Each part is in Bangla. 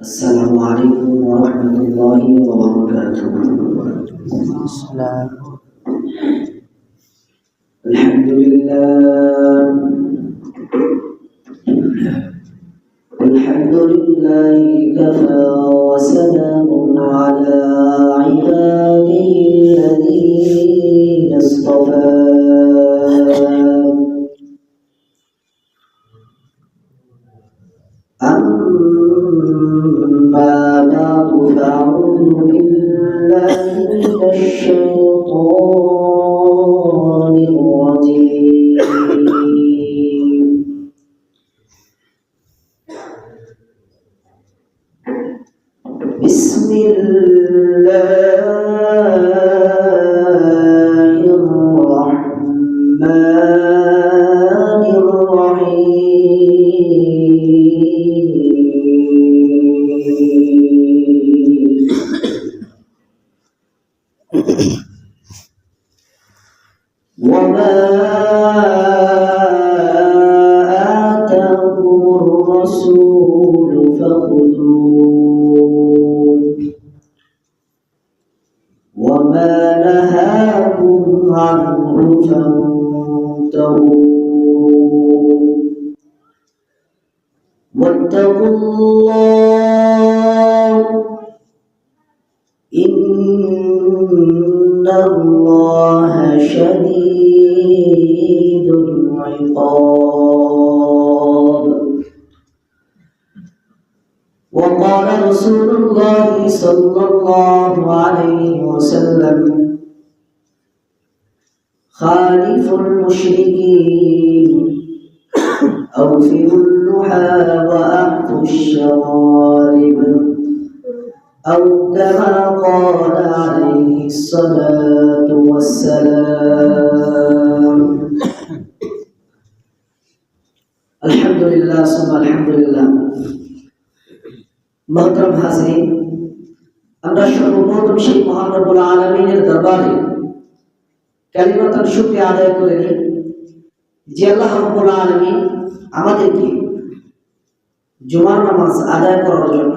السلام عليكم ورحمة الله وبركاته. السلام الحمد لله. الحمد لله كفى وسلام على عباده الذين اصطفى. أما الشيطان الله. إن الله شديد العقاب. وقال رسول الله صلى الله عليه وسلم خالف المشركين. أوفروا اللحى وأعطوا الشوارب أو كما قال عليه الصلاة والسلام الحمد لله ثم الحمد لله মহতরম হাজরিন আমরা সর্বপ্রথম সেই মহান রব্বুল আলমিনের দরবারে কালিমাতান শুক্রিয়া আদায় করে নিই যে আল্লাহ রব্বুল আলমিন আমাদেরকে জুমার নামাজ আদায় করার জন্য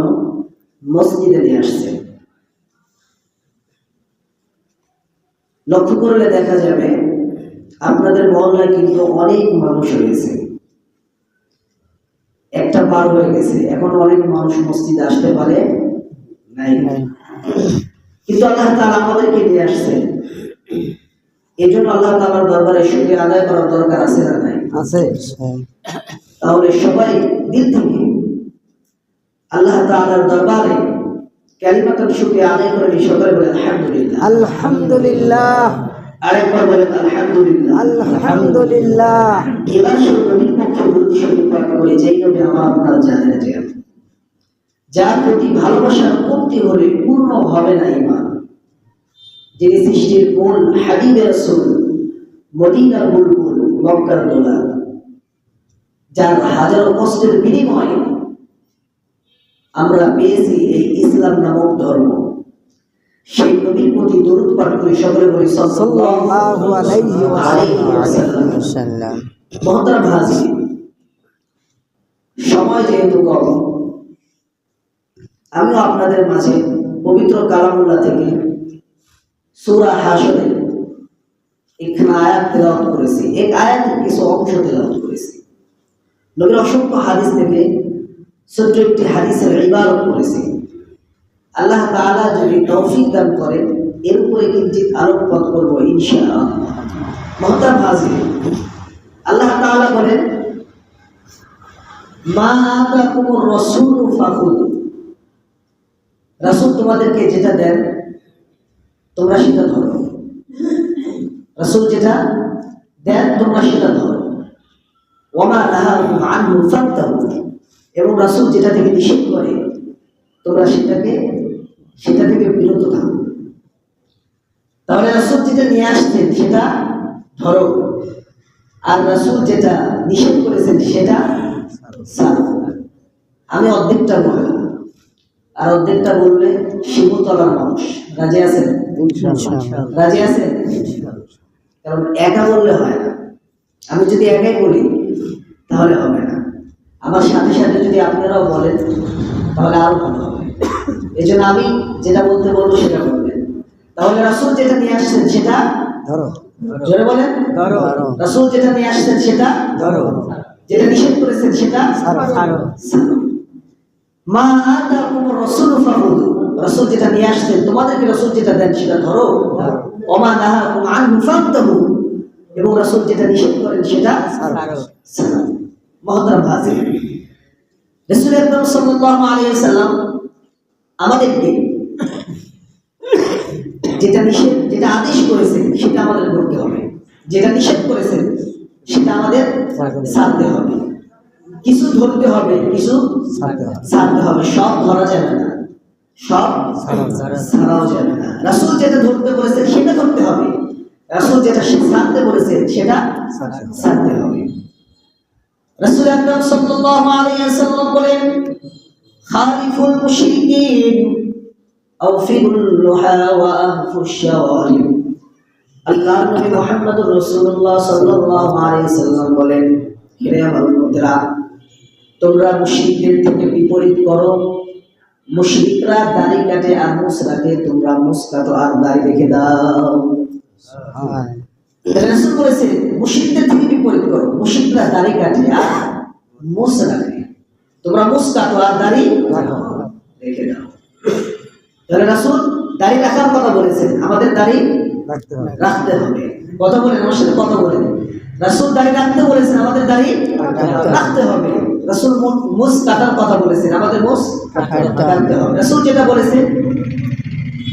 মসজিদে নিয়ে আসছে। লক্ষ্য করলে দেখা যাবে আপনাদের মহল্লায় কিন্তু অনেক মানুষ হয়েছে একটা বার হয়ে গেছে, এখন অনেক মানুষ মসজিদে আসতে পারে নাই। কিন্তু আল্লাহ তাআলা আমাদেরকে নিয়ে আসছে। এই জন্য আল্লাহ দরবারে আদায় করার দরকার আছে না নাই? আছে। তাহলে সবাই দিল থেকে আল্লাহ দরবারে আদায় করে নি সবাই বলে আলহামদুলিল্লাহ। আলহামদুলিল্লাহ। আরেকবার বলেন আলহামদুলিল্লাহ। আলহামদুলিল্লাহ। এবার শুধু নবীর পক্ষে পাঠ করে যেই নবী আমার আপনার জানেন যে যার প্রতি ভালোবাসার কমতি হলে পূর্ণ হবে না ইমান যিনি সৃষ্টির মূল হাবিবে রাসূল, মদিনার মক্কার দোলা যার হাজারো কষ্টের বিনিময়ে আমরা পেয়েছি এই ইসলাম নামক ধর্ম। সেই নবীর প্রতি দরুদ পাঠ করে সকলে বলি সময় যেহেতু কম, আমিও আপনাদের মাঝে পবিত্র কালামুল্লাহ থেকে সূরা হাসরে এখানে আয়াত তেলাওয়াত করেছি। এক আয়াতের কিছু অংশ তেলাওয়াত করেছি। নবীর অসংখ্য হাদিস থেকে ছোট্ট একটি হাদিসের ইবারত করেছি। আল্লাহ তাআলা যদি তৌফিক দান করেন, এর উপরে কিঞ্চিত আলোকপাত করব ইনশাআল্লাহ। মহতাব হাজির। আল্লাহ তাআলা বলেন, মা আতাকুমুর রাসূলু ফাখুযু। রাসূল তোমাদেরকে যেটা দেন তোমরা সেটা ধরো। রাসূল যেটা দেন, তোমরা সেটা ধরো। ওমা ফান্তাহু এবং রাসূল যেটা থেকে নিষেধ করে, তোমরা সেটাকে, সেটা থেকে বিরত থাকো। তাহলে রাসূল যেটা নিয়ে আসছেন, সেটা ধরো। আর রাসূল যেটা নিষেধ করেছেন, সেটা আমি অর্ধেকটা বললাম। আর অর্ধেকটা বললে শিবতলার মানুষ। রাজি আছেন? রাজি আছেন? কারণ একা বললে হয় না। আমি যদি একাই বলি তাহলে হবে না। আমার সাথে সাথে যদি আপনারাও বলেন তাহলে আরও ভালো হবে। এই জন্য আমি যেটা বলতে বলব সেটা বলবেন। তাহলে রাসূল যেটা নিয়ে আসছেন সেটা? ধরো। জোরে বলেন। ধরো। রাসূল যেটা নিয়ে আসছেন সেটা? ধরো। যেটা নিষেধ করেছেন সেটা? ছাড়ো মা আতাকুম রাসূল ফাহুদু রাসূল যেটা নিয়ে আসছেন তোমাদেরকে রাসূল যেটা দেন সেটা ধরো। ওমা নাহাকুম আনহু ফান্তাহু এবং রাসূল যেটা নিষেধ করেন সেটা মহতরম হাজির রাসূল আকরাম সাল্লাল্লাহু আলাইহি সাল্লাম আমাদেরকে যেটা নিষেধ যেটা আদেশ করেছেন সেটা আমাদের করতে হবে। যেটা নিষেধ করেছেন সেটা আমাদের ছাড়তে হবে। কিছু ধরতে হবে কিছু ছাড়তে হবে। সব ধরা যাবে না। সব ছাড়াও যাবে না। রাসূল যেটা ধরতে বলেছেন সেটা ধরতে হবে। রাসূল যেটা ছাড়তে বলেছেন সেটা ছাড়তে হবে। রাসূল আকরাম সাল্লাল্লাহু আলাইহি ওয়াসাল্লাম বলেন খালিফুল মুশরিকিন আউফিরুল লুহা ওয়া শাওয়ারিম আল্লাহর নবী মুহাম্মদুর রাসূলুল্লাহ সাল্লাল্লাহু আলাইহি ওয়াসাল্লাম বলেন হে আমার উম্মতেরা তোমরা মুশরিকদের থেকে বিপরীত করো। মুশরিকরা দাড়ি কাটে আর মুস রাখে তোমরা মুস কাটো আর দাড়ি রেখে দাও। হ্যাঁ। রাসূল বলেছেন মুশরিকদের থেকে বিপরীত করো। মুশরিকরা দাড়ি কাটে আর মুস রাখে। তোমরা মুস কাটো আর দাড়ি রেখে। দাও। তাহলে রাসূল দাড়ি রাখার কথা বলেছেন। আমাদের দাড়ি রাখতে হবে। রাখতে হবে। কথা বলেন আমার সাথে কথা বলেন। রাসূল দাড়ি রাখতে বলেছেন আমাদের দাড়ি রাখতে হবে। রাসূল মুস কাটার কথা বলেছেন। আমাদের মুস কাটতে হবে। রাসূল যেটা বলেছেন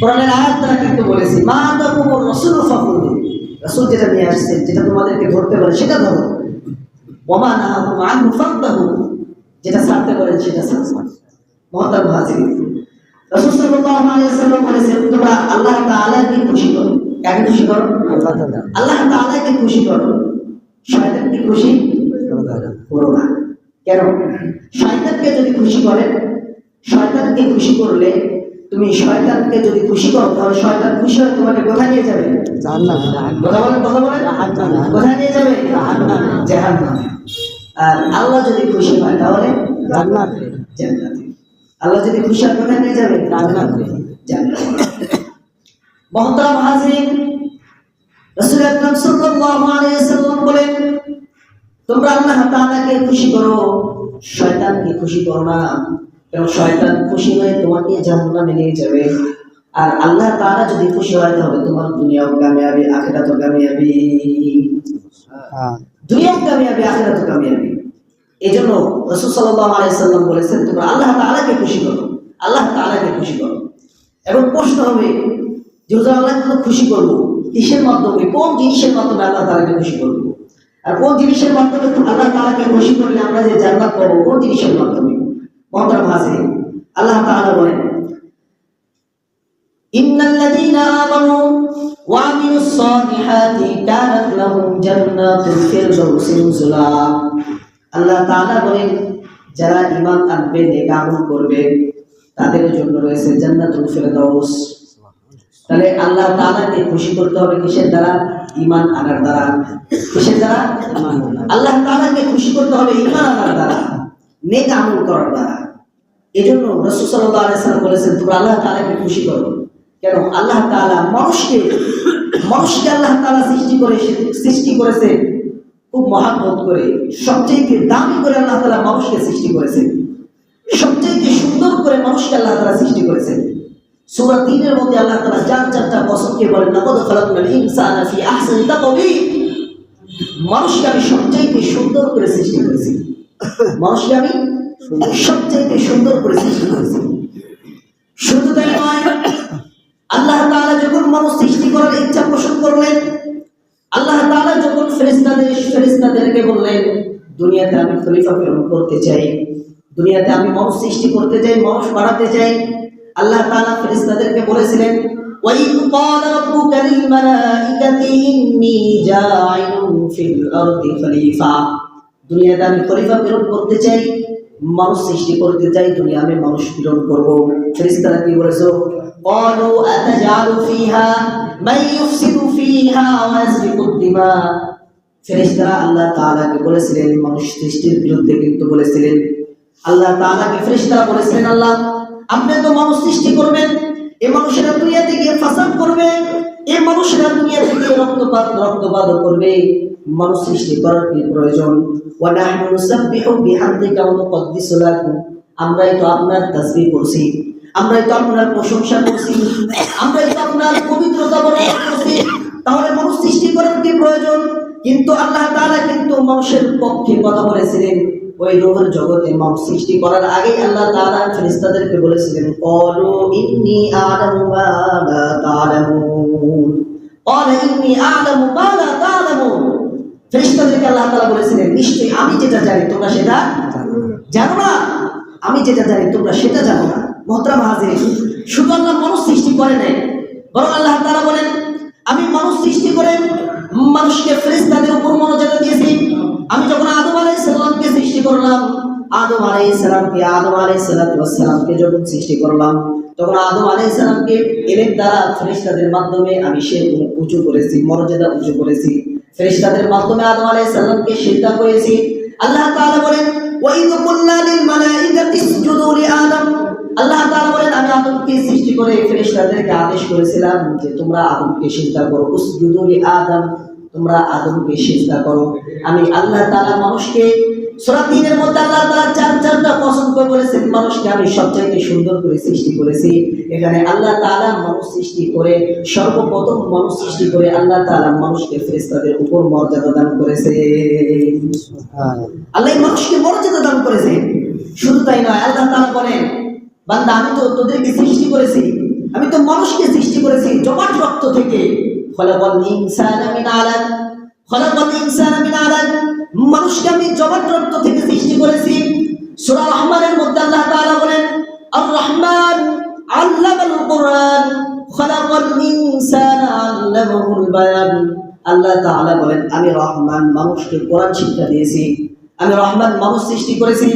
কোরআনের আয়াত দ্বারা কিন্তু বলেছি মা তাকুমুর রাসূলু ফাকুলু। রাসূল যেটা নিয়ে আসছেন যেটা তোমাদেরকে ধরতে পারে সেটা ধরো। ওমা নাহাকুম আনহু ফান্তাহু যেটা ছাড়তে বলেন সেটা ছাড়ো। মহতার হাজির রাসূল সাল্লাল্লাহু আলাইহি ওয়াসাল্লাম বলেছেন তোমরা আল্লাহ তাআলাকে খুশি করো। কাকে খুশি করো? আল্লাহ তাআলা। আল্লাহ তাআলাকে খুশি করো। শয়তানকে খুশি? করো না। কেন? শয়তানকে যদি খুশি করে শয়তানকে খুশি করলে তুমি শয়তানকে যদি খুশি করো তাহলে শয়তান খুশি হয়ে তোমাকে কোথায় নিয়ে যাবে? কথা বলেন কথা বলেন। কোথায় নিয়ে যাবে? জাহান্নামে। আর আল্লাহ যদি খুশি হয় তাহলে জান্নাত। জান্নাতে। আল্লাহ যদি খুশি হয় কোথায় নিয়ে যাবে? জান্নাতে। জান্নাতে। মহতারাম হাজির রাসূল আকরাম সাল্লাল্লাহু আলাইহি ওয়াসাল্লাম বলেন তোমরা আল্লাহ তাআলাকে খুশি করো। শয়তানকে খুশি করো না। কারণ শয়তান খুশি হয়ে তোমাকে জাহান্নামে নিয়ে যাবে। আর আল্লাহ তাআলা যদি খুশি হয় তাহলে তোমার দুনিয়াও কামিয়াবি আখিরাতও কামিয়াবি। হ্যাঁ। দুনিয়াও কামিয়াবি আখিরাতও কামিয়াবি। এই জন্য রসুল সাল্লাহ আলাইসাল্লাম বলেছেন তোমরা আল্লাহ তাআলাকে খুশি করো। আল্লাহ তাআলাকে খুশি করো। এবং প্রশ্ন হবে যে আল্লাহকে খুশি করব? কিসের মাধ্যমে? কোন জিনিসের মাধ্যমে আল্লাহ তাআলাকে খুশি করব? কোন জিনিসের মাধ্যমে আল্লাহ খুশি করলে আমরা যে পাবো, কোন জিনিসের মাধ্যমে? মন্ত্র ভাষে আল্লাহ বলেন যারা ইমান আনবে, নেক করবে, তাদের জন্য রয়েছে জান্নাতুল ফেরদৌস তাহলে আল্লাহ তাআলাকে খুশি করতে হবে কিসের দ্বারা? ঈমান আনার দ্বারা। কিসের দ্বারা? আল্লাহ তাআলাকে খুশি করতে হবে ঈমান আনার দ্বারা, নেক আমল করার দ্বারা। এজন্য রাসূল সাল্লাল্লাহু আলাইহি বলেছেন, তোমরা আল্লাহ তাআলাকে খুশি করো। কেন? আল্লাহ মানুষকে মানুষকে আল্লাহ সৃষ্টি করে, সৃষ্টি করেছে খুব মহাব্বত করে সবচেয়ে দামি করে আল্লাহ তাআলা মানুষকে সৃষ্টি করেছেন সবচেয়ে সুন্দর করে মানুষকে আল্লাহ তাআলা সৃষ্টি করেছেন সূরা 3 এর মধ্যে আল্লাহ তাআলা চার চারটা বছরকে বলেন, লাকাদ খালাকনাল ইনসানা ফি আহসানি তাকওয়িম। মানুষকে আমি সবচেয়ে সুন্দর করে সৃষ্টি করেছি। মানুষকে আমি সবচেয়ে সুন্দর করে সৃষ্টি করেছি। শুধু তাই নয়, আল্লাহ যখন মানুষ সৃষ্টি করার ইচ্ছা পোষণ করলেন, আল্লাহ তাআলা যখন ফেরেশতাদের, ফেরেশতাদেরকে বললেন, দুনিয়াতে আমি খলিফা প্রেরণ করতে চাই, দুনিয়াতে আমি মানুষ সৃষ্টি করতে চাই, মানুষ বাড়াতে চাই আল্লাহ তাআলা ফেরেশতাদেরকে বলেছিলেন وَإِذْ قَالَ رَبُّكَ لِلْمَلَائِكَةِ إِنِّي جَاعِلٌ فِي الْأَرْضِ خَلِيفَةً দুনিয়াতে আমি খলিফা প্রেরণ করতে চাই মানুষ সৃষ্টি করতে চাই দুনিয়া আমি মানুষ প্রেরণ করবো ফেরেশতারা কি বলেছো قالوا أتجعل فيها من يفسد فيها ويسفك الدماء ফেরেশতারা আল্লাহ তাআলাকে বলেছিলেন মানুষ সৃষ্টির বিরুদ্ধে কিন্তু বলেছিলেন আল্লাহ তাআলাকে ফেরেশতারা বলেছিলেন আল্লাহ আপনি তো মানুষ সৃষ্টি করবেন এই মানুষেরা দুনিয়াতে গিয়ে ফাসাদ করবে এই মানুষেরা দুনিয়া থেকে রক্তপাত রক্তপাত করবে। মানুষ সৃষ্টি করার কি প্রয়োজন? আমরাই তো আপনার তাসবিহ করছি আমরাই তো আপনার প্রশংসা করছি, আমরাই তো আপনার পবিত্রতা বর্ণনা করছি। তাহলে মানুষ সৃষ্টি করার কি প্রয়োজন? কিন্তু আল্লাহ তাআলা কিন্তু মানুষের পক্ষে কথা বলেছিলেন ওই রোহের জগতে মানুষ সৃষ্টি করার আগে আল্লাহ তাআলা ফেরেশতাদেরকে বলেছিলেন, ক্বালু ইন্নী আ'লামু মা লা তা'লামুন ক্বালা ইন্নী আ'লামু মা লা আল্লাহ তাআলা বলেছিলেন, নিশ্চয়ই আমি যেটা জানি, তোমরা সেটা জানো না। আমি যেটা জানি, তোমরা সেটা জানো না। মহতরাম হাজির শুধু আল্লাহ মানুষ সৃষ্টি করে নাই, বরং আল্লাহ তারা বলেন, আমি মানুষ সৃষ্টি করে মানুষকে ফেরেশতাদের উপর মর্যাদা দিয়েছি আমি যখন আদম আলাইহিস সালামকে সৃষ্টি করলাম, আদম আলাইহিস সালামকে আদম আলাইহিস সালামকে যখন সৃষ্টি করলাম, তখন আদম আলাইহিস সালামকে এলের দ্বারা ফেরেশতাদের মাধ্যমে আমি সে উঁচু করেছি, মর্যাদা উঁচু করেছি। ফেরেশতাদের মাধ্যমে আদম আলাইহিস সালামকে সিজদা করেছি। আল্লাহ তাআলা বলেন, ওয়াইদ কুল্লা লিল লিআদম আল্লাহ তাআলা বলেন, আমি আদমকে সৃষ্টি করে ফেরেশতাদেরকে আদেশ করেছিলাম যে তোমরা আদমকে সিজদা করো। উসজুদু লিআদম তোমরা আদমকে সিজদা করো। আমি আল্লাহ তাআলা মানুষকে সূরা 3 এর মধ্যে আল্লাহ তাআলা চার চারটা পছন্দ করে বলেছেন, মানুষকে আমি সবচাইতে সুন্দর করে সৃষ্টি করেছি। এখানে আল্লাহ তাআলা মানুষ সৃষ্টি করে, সর্বপ্রথম মানুষ সৃষ্টি করে আল্লাহ তাআলা মানুষকে ফেরেশতাদের উপর মর্যাদা দান করেছে। আল্লাহ মানুষকে মর্যাদা দান করেছে। শুধু তাই নয়, আল্লাহ তাআলা বলেন, বান্দা, আমি তো তোদেরকে সৃষ্টি করেছি। আমি তো মানুষকে সৃষ্টি করেছি, জমাট রক্ত থেকে। খলাকাল ইনসানা মিন আলাক খলাকাল মিন মানুষকে আমি জমাট রক্ত থেকে সৃষ্টি করেছি। সূরা রহমানের মধ্যে আল্লাহ বলেন আর রহমান আল্লামাল কুরআন, খলাকাল ইনসানা আল্লামাহুল আল্লাহ তাআলা বলেন, আমি রহমান মানুষকে কোরআন শিক্ষা দিয়েছি। আমি রহমান মানুষ সৃষ্টি করেছি।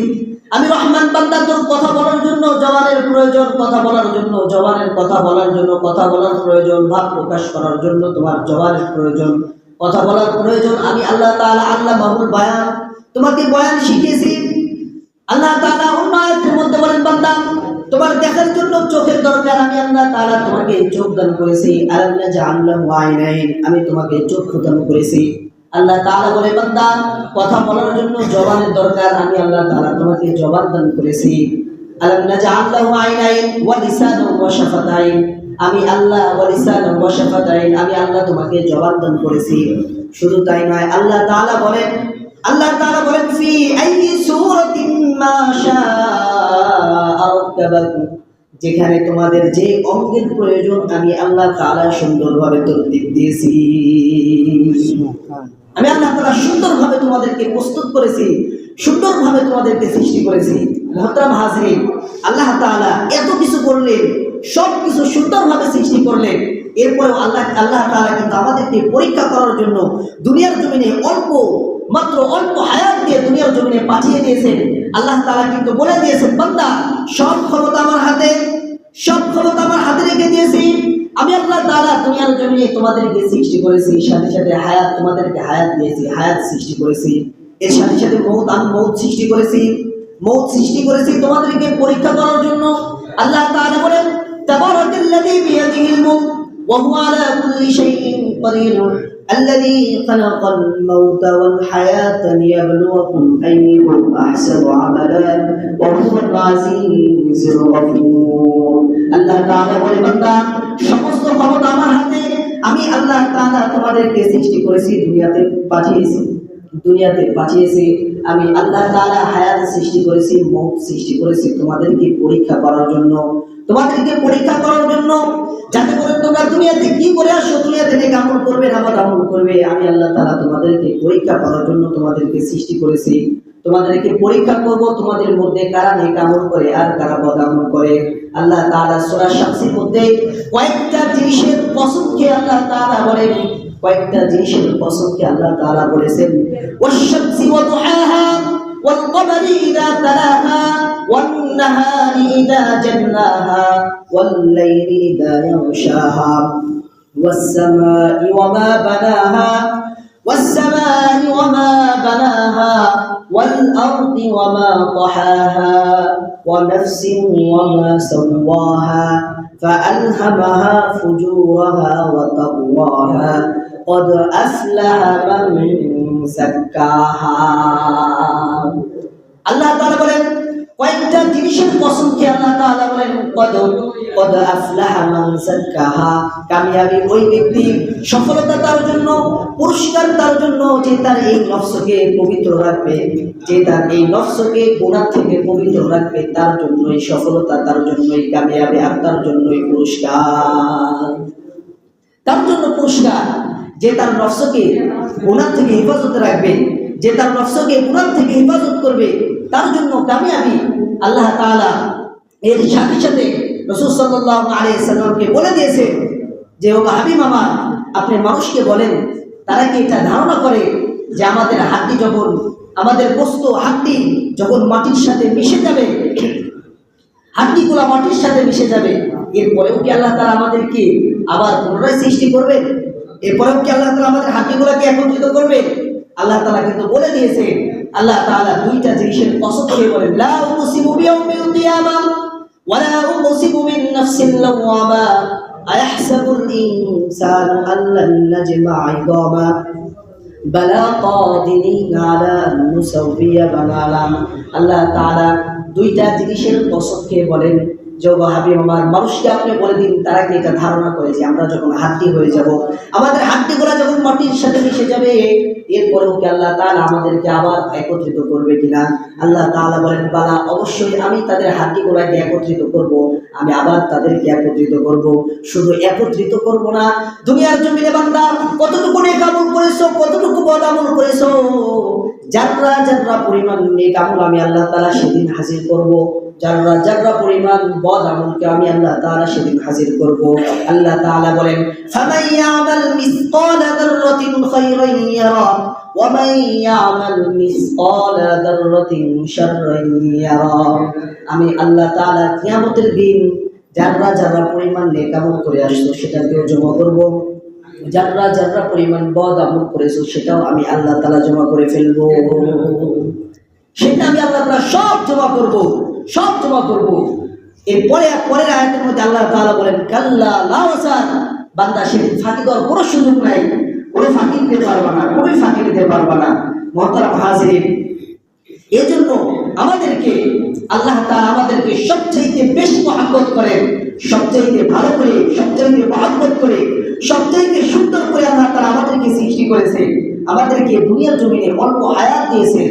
আমি রহমান বান্দা তোর কথা বলার জন্য, জবানের প্রয়োজন, কথা বলার জন্য, জবানের কথা বলার জন্য, কথা বলার প্রয়োজন, ভাব প্রকাশ করার জন্য তোমার জবানের প্রয়োজন, কথা বলার প্রয়োজন। আমি আল্লাহ তাআলা আল্লাহ মাহুল বায়ান, তোমাকে বয়ান শিখিয়েছি। আল্লাহ তাআলা অন্য আয়াতের মধ্যে বলেন, বান্দা, তোমার দেখার জন্য চোখের দরকার। আমি আল্লাহ তাআলা তোমাকে চোখ দান করেছি। জাআল্লাহু আইনাইন, আমি তোমাকে চোখ দান করেছি। আল্লাহ তাআলা বলে, বান্দা, কথা বলার জন্য জবানের দরকার। আমি আল্লাহ তাআলা তোমাকে জবান দান করেছি। আলান্না জাআল্লাহু আইনাইন ওয়া লিসানান ওয়া শাফাতাইন। আমি আল্লাহ, ওয়া লিসানান ওয়া আমি আল্লাহ তোমাকে জবান দান করেছি। শুধু তাই নয়, আল্লাহ তাআলা বলেন, আল্লাহ তাআলা বলেন যেখানে তোমাদের যে অঙ্গের প্রয়োজন, আমি আল্লাহ তাআলা সুন্দরভাবে তরতিব দিয়েছি। আমি আল্লাহ তাআলা সুন্দরভাবে তোমাদেরকে প্রস্তুত করেছি, সুন্দরভাবে তোমাদেরকে সৃষ্টি করেছি। মহতরাম হাজরিন, আল্লাহ তাআলা এত কিছু করলেন, সব কিছু সুন্দরভাবে সৃষ্টি করলেন। এরপরেও আল্লাহ আল্লাহ তাআলা কিন্তু আমাদেরকে পরীক্ষা করার জন্য দুনিয়ার জমিনে অল্প মাত্র অল্প হায়াত দিয়ে দুনিয়ার জমিনে পাঠিয়ে দিয়েছেন। আল্লাহ তালা কিন্তু বলে দিয়েছেন, বান্দা, সব ক্ষমতা আমার হাতে, সব ক্ষমতা আমার হাতে রেখে দিয়েছি। আমি আল্লাহ তালা দুনিয়ার জমিনে তোমাদেরকে সৃষ্টি করেছি, সাথে সাথে হায়াত তোমাদেরকে হায়াত দিয়েছি, হায়াত সৃষ্টি করেছি। এর সাথে সাথে মৌত, আমি মৌত সৃষ্টি করেছি। মৌত সৃষ্টি করেছি তোমাদেরকে পরীক্ষা করার জন্য। আল্লাহ তালা বলেন, তাবারাকাল্লাযী বিয়াদিহিল মুলক আলা কুল্লি শাইইন الذي خلق الموت والحياة ليبلوكم أيكم أحسن عملا وهو العزيز الغفور আল্লাহ তাআলা বলে বান্দা সমস্ত ক্ষমতা আমার হাতে আমি আল্লাহ তাআলা তোমাদেরকে সৃষ্টি করেছি দুনিয়াতে পাঠিয়েছি দুনিয়াতে পাঠিয়েছি আমি আল্লাহ তাআলা হায়াত সৃষ্টি করেছি মৌত সৃষ্টি করেছি তোমাদেরকে পরীক্ষা করার জন্য তোমাদেরকে পরীক্ষা করার জন্য, যাতে করে তোমরা দুনিয়াতে কি করে আসো, দুনিয়াতে থেকে আমল করবে বা আমল করবে। আমি আল্লাহ তাআলা তোমাদেরকে পরীক্ষা করার জন্য তোমাদেরকে সৃষ্টি করেছি। তোমাদেরকে পরীক্ষা করব, তোমাদের মধ্যে কারা নেক আমল করে আর কারা বদ আমল করে। আল্লাহ তাআলা সূরা শামসের মধ্যে কয়েকটা জিনিসের পছন্দকে আল্লাহ তাআলা বলেন, কয়েকটা জিনিসের পছন্দকে আল্লাহ তাআলা বলেছেন, ওয়াশ-শামসি ওয়া দুহাহা والقمر إذا تلاها والنهار إذا جلاها والليل إذا يغشاها. والسماء وما بناها والسماء وما بناها والأرض وما طحاها ونفس وما سواها فألهمها فجورها وتقواها. قد أفلح من আল্লাহ বলেন, কয়েকটা জিনিসের কসম আল্লাহ তাআলা বলেন, কদ কদ আফলাহা মান যাক্কাহা। কামিয়াবি ওই ব্যক্তি সফলতা তার জন্য, পুরস্কার তার জন্য যে তার এই নফসকে পবিত্র রাখবে, যে তার এই নফসকে গুনাহ থেকে পবিত্র রাখবে, তার জন্যই সফলতা, তার জন্যই কামিয়াবি আর তার জন্যই পুরস্কার। তার জন্য পুরস্কার। যে তার নফসকে গুনাহ থেকে হেফাজত রাখবে, যে তার নফসকে গুনাহ থেকে হেফাজত করবে, তার জন্য কামিয়াবি আল্লাহ তাআলা এর সাথে সাথে রসুল আলাইহি সাল্লামকে বলে দিয়েছে যে, ও হাবিব মামা আপনি মানুষকে বলেন, তারা কি এটা ধারণা করে যে আমাদের হাড্ডি যখন, আমাদের বস্তু হাতটি যখন মাটির সাথে মিশে যাবে, হাড্ডিগুলা মাটির সাথে মিশে যাবে, এরপরেও কি আল্লাহ তারা আমাদেরকে আবার পুনরায় সৃষ্টি করবে এরপরেও কি আল্লাহ তালা আমাদের হাড্ডিগুলাকে একত্রিত করবে? আল্লাহ তালা কিন্তু বলে দিয়েছে, আল্লাহ তাআলা দুইটা জিনিসের কসম খেয়ে বলেন, লা উকসিমু বিয়াউমিল কিয়ামা ওয়ালা উকসিমু বিন নাফসিল লাওয়ামা আয়াহসাবুল ইনসানু আল্লান নাজমা'a 'ইদামা আল্লাহ তাআলা দুইটা জিনিসের কসম খেয়ে বলেন যোগ হাবি হাড্ডি হয়ে একত্রিত আমি করব, আমি আবার তাদেরকে একত্রিত করব। শুধু একত্রিত করব না, দুনিয়ার জমিনে বান্দা, কতটুকু নেক আমল করেছ, কতটুকু বদ আমল করেছ? যাররা যাররা পরিমাণ নেক আমল আমি আল্লাহ তাআলা সেদিন হাজির করব। যাররা যাররা পরিমাণ বদ আমলকে আমি আল্লাহ তাআলা সেদিন হাজির করব। আল্লাহ তাআলা বলেন, ফামান ইয়ামাল মিসকালা দাররাতিন খায়রান ইয়ারা ওয়ামান ইয়ামাল মিসকালা দাররাতিন শাররান ইয়ারা। আমি আল্লাহ তাআলা কিয়ামতের দিন যাররা যাররা পরিমাণ নেক আমল করে আসতো সেটাকেও জমা করব। যাররা যাররা পরিমাণ বদ আমল করেছ সেটাও আমি আল্লাহ তাআলা জমা করে ফেলব। সেটা আমি আল্লাহ তাআলা সব জমা করব। সব জমা করব এরপরে, পরের আয়াতের মধ্যে আল্লাহ তালা বলেন, কাল্লা লাওসান বান্দা সেদিন ফাঁকি দেওয়ার কোনো সুযোগ নাই। কোনো ফাঁকি দিতে পারবা না কোনো ফাঁকি দিতে পারবা না। মহতারাম হাজিরিন, এজন্য আমাদেরকে, আল্লাহ তাআলা আমাদেরকে সবচাইতে বেশ মহাব্বত করেন সবচাইতে ভালো করে, সবচাইতে মহাব্বত করে, সবচাইতে সুন্দর করে আল্লাহ তাআলা আমাদেরকে সৃষ্টি করেছে। আমাদেরকে দুনিয়ার জমিনে অল্প হায়াত দিয়েছে।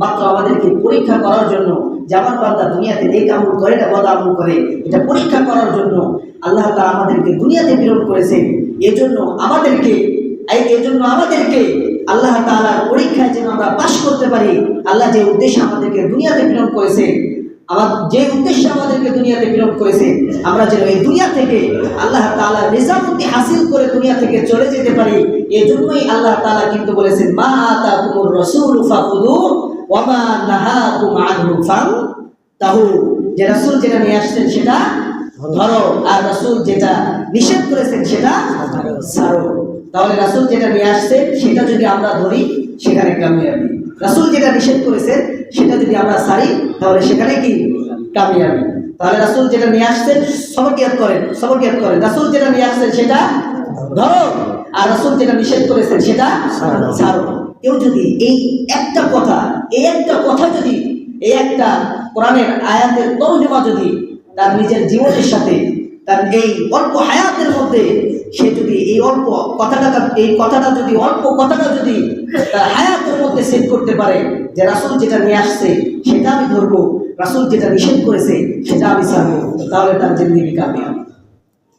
মাত্র আমাদেরকে পরীক্ষা করার জন্য যে আমার দুনিয়াতে নেক আমল করে না বদ আমল করে, এটা পরীক্ষা করার জন্য আল্লাহ তাআলা আমাদেরকে দুনিয়াতে প্রেরণ করেছে এজন্য আমাদেরকে, এই এজন্য আমাদেরকে আল্লাহ তাআলার পরীক্ষায় যেন আমরা পাশ করতে পারি। আল্লাহ যে উদ্দেশ্যে আমাদেরকে দুনিয়াতে প্রেরণ করেছে আমার যে উদ্দেশ্যে আমাদেরকে দুনিয়াতে প্রেরণ করেছে আমরা যেন এই দুনিয়া থেকে আল্লাহ তাআলার রেজামতি হাসিল করে দুনিয়া থেকে চলে যেতে পারি। এজন্যই আল্লাহ তাআলা কিন্তু বলেছেন, মা আতাকুমুর রাসূলু ফাখুদু যে রাসূল যেটা নিয়ে আসছেন সেটা ধরো আর রাসূল যেটা নিষেধ করেছেন সেটা ছাড়ো। তাহলে রাসূল যেটা নিয়ে আসছে সেটা যদি আমরা ধরি সেখানে কামিয়াবি। রাসূল যেটা নিষেধ করেছেন সেটা যদি আমরা ছাড়ি তাহলে সেখানে কি কামিয়াবি? তাহলে রাসূল যেটা নিয়ে আসছেন সবকিয়াত করেন সবকিয়াত করেন। রাসূল যেটা নিয়ে আসছেন সেটা ধরো আর রাসূল যেটা নিষেধ করেছেন সেটা ছাড়ো। কেউ যদি এই একটা কথা, এই একটা কথা যদি, এই একটা কোরআনের আয়াতের তরজমা যদি তার নিজের জীবনের সাথে, তার এই অল্প হায়াতের মধ্যে সে যদি এই অল্প কথাটা, এই কথাটা যদি, অল্প কথাটা যদি তার হায়াতের মধ্যে সেট করতে পারে যে রাসূল যেটা নিয়ে আসছে, সেটা আমি ধরবো, রাসুল যেটা নিষেধ করেছে, সেটা আমি ছাড়বো, তাহলে তার জিন্দিগি কামিয়াবি।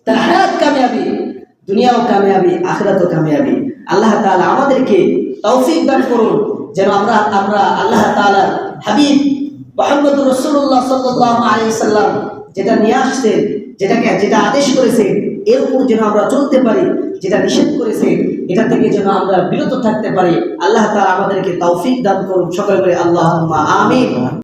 তার হায়াত কামিয়াবি। দুনিয়াও কামিয়াবি, আখরাতও কামিয়াবি। আল্লাহ তাআলা আমাদেরকে তৌফিক দান করুন। যেন আমরা আমরা আল্লাহ তাআলার হাবিব মুহাম্মদুর রাসূলুল্লাহ সাল্লাল্লাহু আলাইহি সাল্লাম যেটা নিয়ে আসছেন যেটাকে, যেটা আদেশ করেছে, এর উপর যেন আমরা চলতে পারি, যেটা নিষেধ করেছে, এটা থেকে যেন আমরা বিরত থাকতে পারি। আল্লাহ তালা আমাদেরকে তৌফিক দান করুন। সকলে করে আল্লাহ আমিন।